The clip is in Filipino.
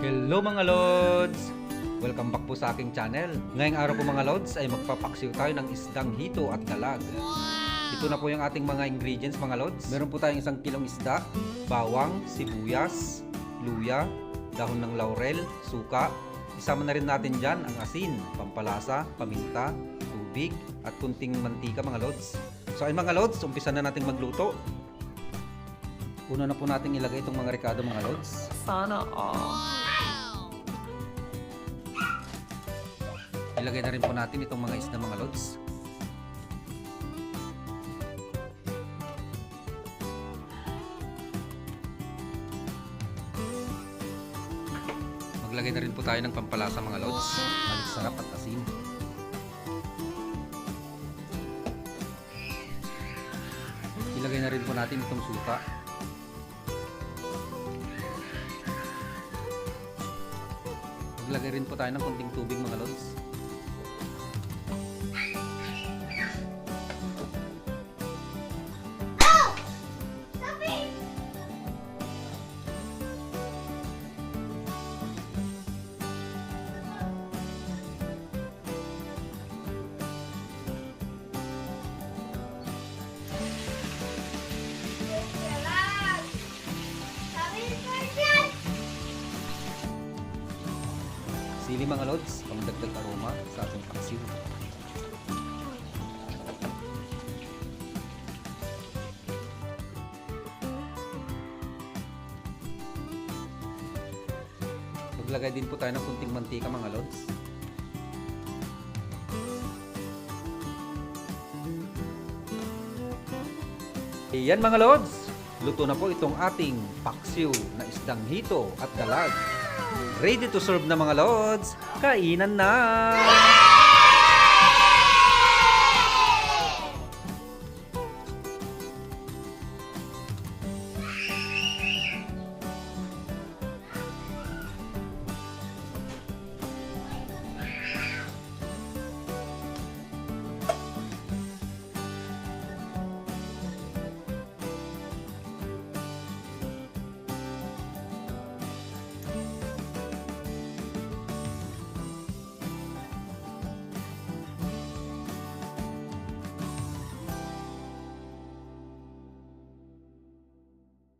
Hello mga Lods! Welcome back po sa aking channel. Ngayong araw po mga Lods ay magpapaksiw tayo ng isdang hito at dalag. Ito na po yung ating mga ingredients mga Lods. Meron po tayong isang kilong isda, bawang, sibuyas, luya, dahon ng laurel, suka. Isama na rin natin dyan ang asin, pampalasa, paminta, tubig, at kunting mantika mga Lods. So ayun mga Lods, umpisa na natin magluto. Una na po natin ilagay itong mga rekado mga Lods. Sana all. Ilagay na rin po natin itong mga isda mga lods. Maglagay na rin po tayo ng pampalasa mga lods. Balik sarap at asin. Ilagay na rin po natin itong suka. Maglagay rin po tayo ng konting tubig mga lods. Sili mga lods, pangdagdag aroma sa ating paksiw. Maglagay din po tayo ng kunting mantika mga lods. Iyan mga lods, luto na po itong ating paksiw na isdang hito at dalag. Ready to serve na mga lods, kainan na!